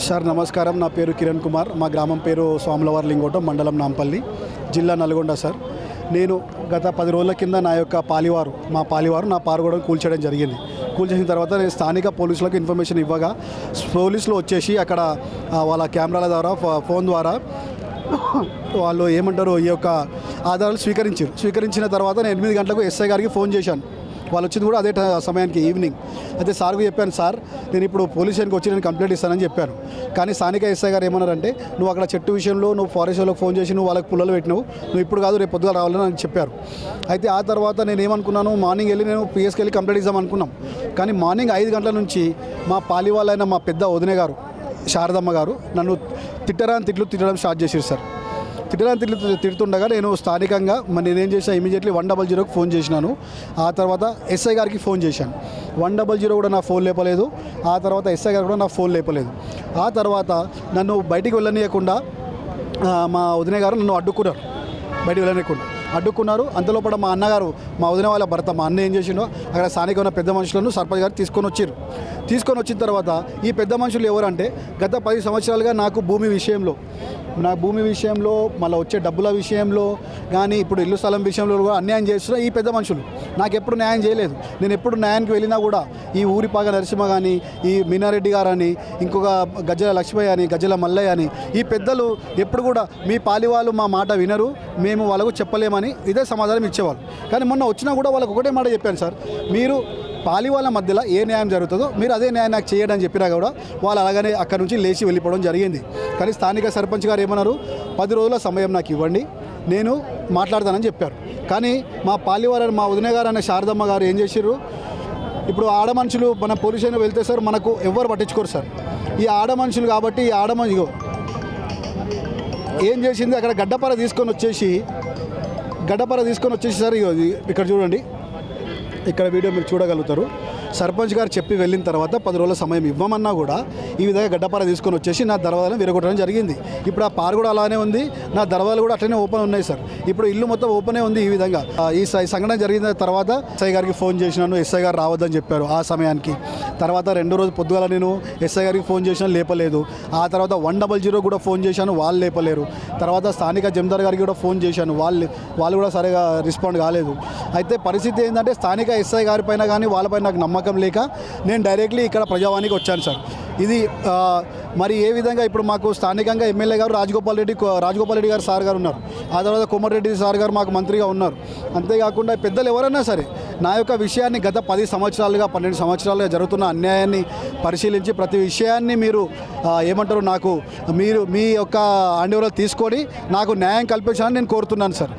Sir నమస్కారం. నా పేరు కిరణ్ కుమార్. మా గ్రామం పేరు స్వాములవారి లింగోటం మండలం నాంపల్లి జిల్లా నల్గొండ సార్. నేను గత పది రోజుల కింద నా యొక్క పాలివారు మా పాలివారు నా పారుగొడం కూల్చేయడం జరిగింది. కూల్చేసిన తర్వాత నేను స్థానిక పోలీసులకు ఇన్ఫర్మేషన్ ఇవ్వగా పోలీసులు వచ్చేసి అక్కడ వాళ్ళ కెమెరాల ద్వారా ఫో- ఫోన్ ద్వారా వాళ్ళు ఏమంటారు ఈ యొక్క ఆధారాలు స్వీకరించారు. స్వీకరించిన తర్వాత నేను ఎనిమిది గంటలకు ఎస్ఐ గారికి ఫోన్ చేశాను. వాళ్ళు వచ్చింది కూడా అదే సమయానికి ఈవినింగ్ అయితే సార్కు చెప్పాను సార్ నేను ఇప్పుడు పోలీస్ స్టేషన్కి వచ్చి నేను కంప్లైంట్ ఇస్తానని చెప్పాను కానీ స్థానిక ఎస్ఐ గారు ఏమన్నారంటే నువ్వు అక్కడ చెట్టు విషయంలో నువ్వు ఫారెస్ట్ వాళ్ళకి ఫోన్ చేసి నువ్వు వాళ్ళకి పుల్లలు పెట్టినావు. నువ్వు ఇప్పుడు కాదు రేపు పొద్దుగా రావాలని నాకు చెప్పారు. అయితే ఆ తర్వాత నేను ఏమనుకున్నాను మార్నింగ్ వెళ్ళి నేను పిఎస్కి వెళ్ళి కంప్లైంట్ ఇద్దాం అనుకున్నాం. కానీ మార్నింగ్ ఐదు గంటల నుంచి మా పాలి వాళ్ళైన మా పెద్ద వదిన గారు శారదమ్మ గారు నన్ను తిట్టరాని తిట్లు తిట్టడం స్టార్ట్ చేసారు సార్. తిట్టడానికి తిట్లు తిడుతుండగా నేను స్థానికంగా మరి నేనేం చేశాను ఇమీడియట్లీ వన్ డబల్ జీరోకి ఫోన్ చేసినాను. ఆ తర్వాత ఎస్ఐ గారికి ఫోన్ చేశాను. వన్ డబల్ జీరో కూడా నా ఫోన్ లేపలేదు. ఆ తర్వాత ఎస్ఐ గారు కూడా నా ఫోన్ లేపలేదు. ఆ తర్వాత నన్ను బయటికి వెళ్ళనీయకుండా మా వదిన గారు నన్ను అడ్డుకున్నారు. బయటికి వెళ్ళనీయకుండా. అడ్డుకున్నారు. అంతలోపల మా అన్నగారు మా వదిన వాళ్ళ భర్త మా అన్న ఏం చేసిండో అక్కడ స్థానిక ఉన్న పెద్ద మనుషులను సర్పంచ్ గారు తీసుకొని వచ్చారు తీసుకొని వచ్చిన తర్వాత ఈ పెద్ద మనుషులు ఎవరంటే గత పది సంవత్సరాలుగా నాకు భూమి విషయంలో నా భూమి విషయంలో మళ్ళీ వచ్చే డబ్బుల విషయంలో కానీ ఇప్పుడు ఇల్లు స్థలం విషయంలో కూడా అన్యాయం చేస్తున్న ఈ పెద్ద మనుషులు. నాకు ఎప్పుడు న్యాయం చేయలేదు. నేను ఎప్పుడు న్యాయానికి వెళ్ళినా కూడా ఈ ఊరిపాక నరసింహ కానీ ఈ మీనారెడ్డి గారు అని ఇంకొక గజ్జల లక్ష్మయ్య అని గజ్జల మల్లయ్య అని ఈ పెద్దలు ఎప్పుడు కూడా మీ పాలివాళ్ళు మా మాట వినరు మేము వాళ్ళకు చెప్పలేమని ఇదే సమాధానం ఇచ్చేవాళ్ళు. కానీ మొన్న వచ్చినా కూడా వాళ్ళకు ఒకటే మాట చెప్పాను సార్. మీరు పాలి వాళ్ళ మధ్యలో ఏ న్యాయం జరుగుతుందో మీరు అదే న్యాయం నాకు చేయడం అని చెప్పినా కూడా వాళ్ళు అలాగనే అక్కడ నుంచి లేచి వెళ్ళిపోవడం జరిగింది. కానీ స్థానిక సర్పంచ్ గారు ఏమన్నారు? పది రోజుల సమయం నాకు ఇవ్వండి నేను మాట్లాడతానని చెప్పారు. కానీ మా పాలివారు మా ఉదయ గారు అనే శారదమ్మ గారు ఏం చేశారు ఇప్పుడు ఆడ మనుషులు మన పోలీస్ వెళ్తే సార్ మనకు ఎవ్వరు పట్టించుకోరు సార్. ఈ ఆడ మనుషులు కాబట్టి ఈ ఆడ మనిషి ఏం చేసింది? అక్కడ గడ్డపార తీసుకొని వచ్చేసి గడ్డపార తీసుకొని వచ్చేసి సార్ ఇగో ఇది ఇక్కడ చూడండి. ఇక్కడ వీడియో మీరు చూడగలుగుతారు. సర్పంచ్ గారు చెప్పి వెళ్ళిన తర్వాత పది రోజుల సమయం ఇవ్వమన్నా కూడా ఈ విధంగా గడ్డపార తీసుకొని వచ్చేసి నా దర్వాజాలను విరగొట్టడం జరిగింది. ఇప్పుడు ఆ పార కూడా అలానే ఉంది. నా దర్వాజాలు కూడా అట్లనే ఓపెన్ ఉన్నాయి సార్. ఇప్పుడు ఇల్లు మొత్తం ఓపెనే ఉంది ఈ విధంగా. ఈ ఈ సంఘటన జరిగిన తర్వాత ఎస్ఐ గారికి ఫోన్ చేసినాను. ఎస్ఐ గారు రావద్దని చెప్పారు ఆ సమయానికి. తర్వాత రెండో రోజు పొద్దుగాల నేను ఎస్ఐ గారికి ఫోన్ చేసినా లేపలేదు. ఆ తర్వాత వన్ డబల్ జీరో కూడా ఫోన్ చేశాను వాళ్ళు లేపలేరు. తర్వాత స్థానిక జమీదార్ గారికి కూడా ఫోన్ చేశాను వాళ్ళు వాళ్ళు కూడా సరిగా రెస్పాండ్ కాలేదు. అయితే పరిస్థితి ఏంటంటే స్థానిక ఎస్ఐ గారి పైన కానీ వాళ్ళపైన నాకు నమ్మకం లేక నేను డైరెక్ట్లీ ఇక్కడ ప్రజావానికి వచ్చాను సార్. ఇది మరి ఏ విధంగా ఇప్పుడు మాకు స్థానికంగా ఎమ్మెల్యే గారు రాజగోపాల్ రెడ్డి రాజగోపాల్ రెడ్డి గారు సార్ గారు ఉన్నారు. ఆ తర్వాత కోమటిరెడ్డి సార్ గారు మాకు మంత్రిగా ఉన్నారు. అంతేకాకుండా పెద్దలు ఎవరైనా సరే నా యొక్క విషయాన్ని గత పది సంవత్సరాలుగా పన్నెండు సంవత్సరాలుగా జరుగుతున్న అన్యాయాన్ని పరిశీలించి ప్రతి విషయాన్ని మీరు ఏమంటారు నాకు మీరు మీ యొక్క అండవలో తీసుకొని నాకు న్యాయం కల్పించాలని నేను కోరుతున్నాను సార్.